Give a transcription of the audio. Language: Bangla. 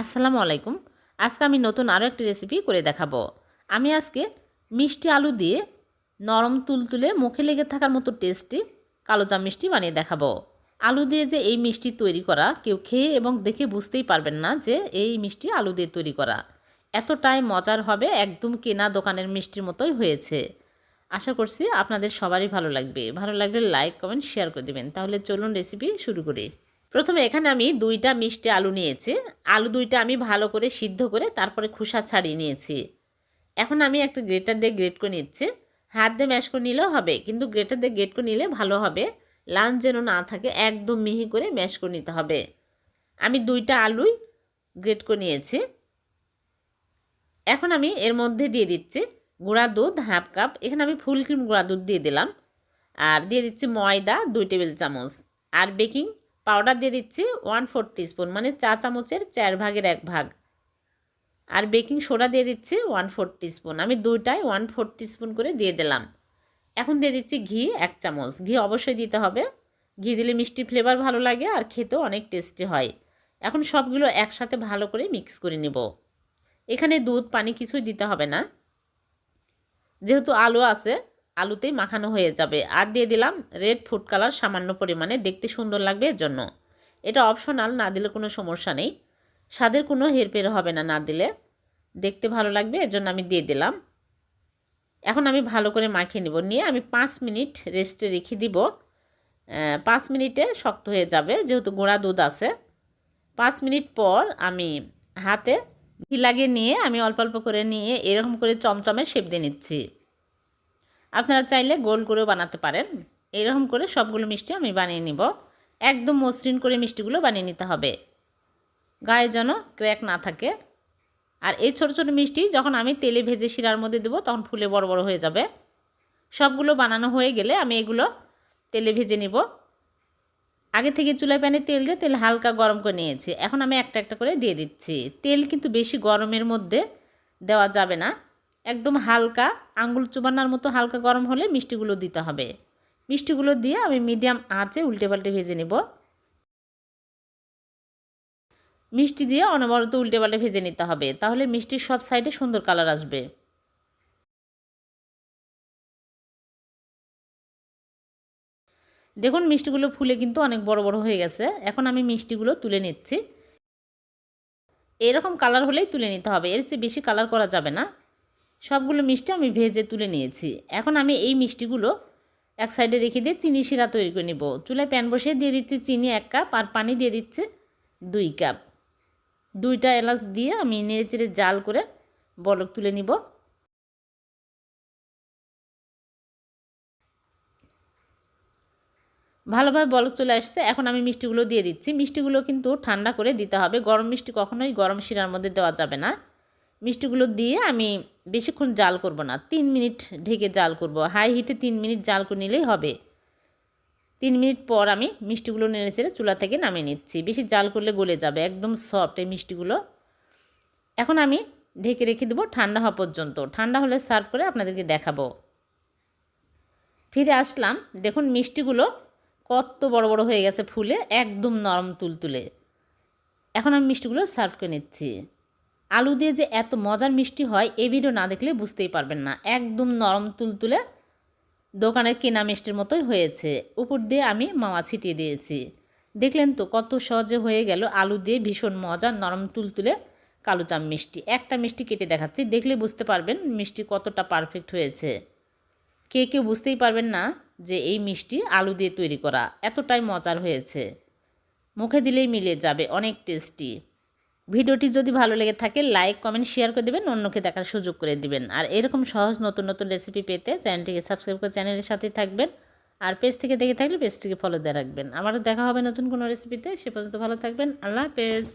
আসসালামু আলাইকুম। আজকে আমি নতুন আরও একটি রেসিপি করে দেখাবো। আমি আজকে মিষ্টি আলু দিয়ে নরম তুলতুলে মুখে লেগে থাকার মতো টেস্টি কালোজাম মিষ্টি বানিয়ে দেখাবো। আলু দিয়ে যে এই মিষ্টি তৈরি করা, কেউ খেয়ে এবং দেখে বুঝতেই পারবেন না যে এই মিষ্টি আলু দিয়ে তৈরি করা। এতটাই মজার হবে, একদম কেনা দোকানের মিষ্টির মতোই হয়েছে। আশা করছি আপনাদের সবারই ভালো লাগবে। ভালো লাগলে লাইক কমেন্ট শেয়ার করে দেবেন। তাহলে চলুন রেসিপি শুরু করি। প্রথমে এখানে আমি দুইটা মিষ্টি আলু নিয়েছি। আলু দুইটা আমি ভালো করে সিদ্ধ করে তারপরে খোসা ছাড়িয়ে নিয়েছি। এখন আমি একটা গ্রেটার দিয়ে গ্রেট করে নিচ্ছি। হাত দিয়ে ম্যাশ করে নিলেও হবে, কিন্তু গ্রেটার দিয়ে গ্রেট করে নিলে ভালো হবে। লাঞ্চ যেন না থাকে, একদম মিহি করে ম্যাশ করে নিতে হবে। আমি দুইটা আলুই গ্রেট করে নিয়েছি। এখন আমি এর মধ্যে দিয়ে দিচ্ছি গুঁড়া দুধ হাফ কাপ। এখানে আমি ফুল ক্রিম গুঁড়া দুধ দিয়ে দিলাম। আর দিয়ে দিচ্ছি ময়দা দুই টেবিল চামচ। আর বেকিং পাউডার দিয়ে দিচ্ছি ওয়ান ফোর স্পুন মানে চা চামচের চার ভাগের এক ভাগ। আর বেকিং সোডা দিয়ে দিচ্ছি ওয়ান ফোর স্পুন আমি দুইটাই ওয়ান ফোর স্পুন করে দিয়ে দিলাম। এখন দিয়ে দিচ্ছি ঘি এক চামচ, ঘি অবশ্যই দিতে হবে। ঘি দিলে মিষ্টি ফ্লেভার ভালো লাগে আর খেতেও অনেক টেস্টি হয়। এখন সবগুলো একসাথে ভালো করে মিক্স করে নেব। এখানে দুধ পানি কিছুই দিতে হবে না। যেহেতু আলু আছে আলুতেই মাখানো হয়ে যাবে। আর দিয়ে দিলাম রেড ফুড কালার সামান্য পরিমাণে। দেখতে সুন্দর লাগবে এর জন্য। এটা অপশনাল না দিলে কোনো সমস্যা নেই। স্বাদের কোনো হেরফের হবে না না দিলে। দেখতে ভালো লাগবে, এর জন্য আমি দিয়ে দিলাম। এখন আমি ভালো করে মাখিয়ে নেব। নিয়ে আমি পাঁচ মিনিট রেস্টে রেখে দিব। পাঁচ মিনিটে শক্ত হয়ে যাবে, যেহেতু গোড়া দুধ আছে। পাঁচ মিনিট পর আমি হাতে ঘি লাগিয়ে নিয়ে আমি অল্প অল্প করে নিয়ে এরকম করে চমচমের শেপ দিয়ে নিচ্ছি। আপনারা চাইলে গোল করেও বানাতে পারেন। এরকম করে সবগুলো মিষ্টি আমি বানিয়ে নিব। একদম মসৃণ করে মিষ্টিগুলো বানিয়ে নিতে হবে। গায়ে যেন ক্র্যাক না থাকে। আর এই ছোট ছোট মিষ্টি যখন আমি তেলে ভেজে শিরার মধ্যে দেবো, তখন ফুলে বড় বড় হয়ে যাবে। সবগুলো বানানো হয়ে গেলে আমি এগুলো তেলে ভেজে নিব। আগে থেকে চুলায় প্যানে তেল দিয়ে তেল হালকা গরম করে নিয়েছি। এখন আমি একটা একটা করে দিয়ে দিচ্ছি। তেল কিন্তু বেশি গরমের মধ্যে দেওয়া যাবে না। একদম হালকা, আঙ্গুল চুবানোর মতো হালকা গরম হলে মিষ্টিগুলো দিতে হবে। মিষ্টিগুলো দিয়ে আমি মিডিয়াম আঁচে উল্টে পাল্টে ভেজে নেব। মিষ্টি দিয়ে অনবরত উল্টে পাল্টে ভেজে নিতে হবে, তাহলে মিষ্টির সব সাইডে সুন্দর কালার আসবে। দেখুন, মিষ্টিগুলো ফুলে কিন্তু অনেক বড় বড় হয়ে গেছে। এখন আমি মিষ্টিগুলো তুলে নিচ্ছি। এরকম কালার হলেই তুলে নিতে হবে, এর চেয়ে বেশি কালার করা যাবে না। সবগুলো মিষ্টি আমি ভেজে তুলে নিয়েছি। এখন আমি এই মিষ্টিগুলো এক সাইডে রেখে দিয়ে চিনি শিরা তৈরি করে নেব। চুলায় প্যান বসিয়ে দিয়ে দিচ্ছি চিনি এক কাপ আর পানি দিয়ে দিচ্ছে দুই কাপ। দুইটা এলাচ দিয়ে আমি নেড়ে চেড়ে জাল করে বলক তুলে নিব। ভালোভাবে বলক চলে আসছে। এখন আমি মিষ্টিগুলো দিয়ে দিচ্ছি। মিষ্টিগুলো কিন্তু ঠান্ডা করে দিতে হবে। গরম মিষ্টি কখনোই গরম শিরার মধ্যে দেওয়া যাবে না। মিষ্টিগুলো দিয়ে আমি বেশিক্ষণ জাল করব না, তিন মিনিট ঢেকে জাল করব। হাই হিটে তিন মিনিট জাল করে নিলেই হবে। তিন মিনিট পর আমি মিষ্টিগুলো নেড়ে ছেড়ে চুলা থেকে নামিয়ে নিচ্ছি। বেশি জাল করলে গলে যাবে, একদম সফট এই মিষ্টিগুলো। এখন আমি ঢেকে রেখে দেবো ঠান্ডা হওয়া পর্যন্ত। ঠান্ডা হলে সার্ভ করে আপনাদেরকে দেখাবো। ফিরে আসলাম। দেখুন মিষ্টিগুলো কত বড় বড় হয়ে গেছে ফুলে, একদম নরম তুলতুলে। এখন আমি মিষ্টিগুলো সার্ভ করে নিচ্ছি। আলু দিয়ে যে এত মজার মিষ্টি হয় এই ভিডিও না দেখলে বুঝতেই পারবেন না। একদম নরম তুলতুলে দোকানের কেনা মিষ্টির মতোই হয়েছে। উপর দিয়ে আমি মাওয়া ছিটিয়ে দিয়েছি। দেখলেন তো কত সহজে হয়ে গেল আলু দিয়ে ভীষণ মজার নরম তুলতুলে কালোচাম মিষ্টি। একটা মিষ্টি কেটে দেখাচ্ছি, দেখলে বুঝতে পারবেন মিষ্টি কতটা পারফেক্ট হয়েছে। কে কেউ বুঝতেই পারবেন না যে এই মিষ্টি আলু দিয়ে তৈরি করা এতটাই মজার হয়েছে। মুখে দিলেই মিলে যাবে, অনেক টেস্টি ভিডিওটি যদি ভালো লেগে থাকে লাইক কমেন্ট শেয়ার করে দেবেন, অন্যকে দেখার সুযোগ করে দিবেন। আর এরকম সহজ নতুন নতুন রেসিপি পেতে চ্যানেলটিকে সাবস্ক্রাইব করে চ্যানেলের সাথেই থাকবেন। আর পেজ থেকে দেখে থাকলে পেজটিকে ফলো দিয়ে রাখবেন। আমারও দেখা হবে নতুন কোনো রেসিপিতে সে পর্যন্ত ভালো থাকবেন। আল্লাহ হাফেজ।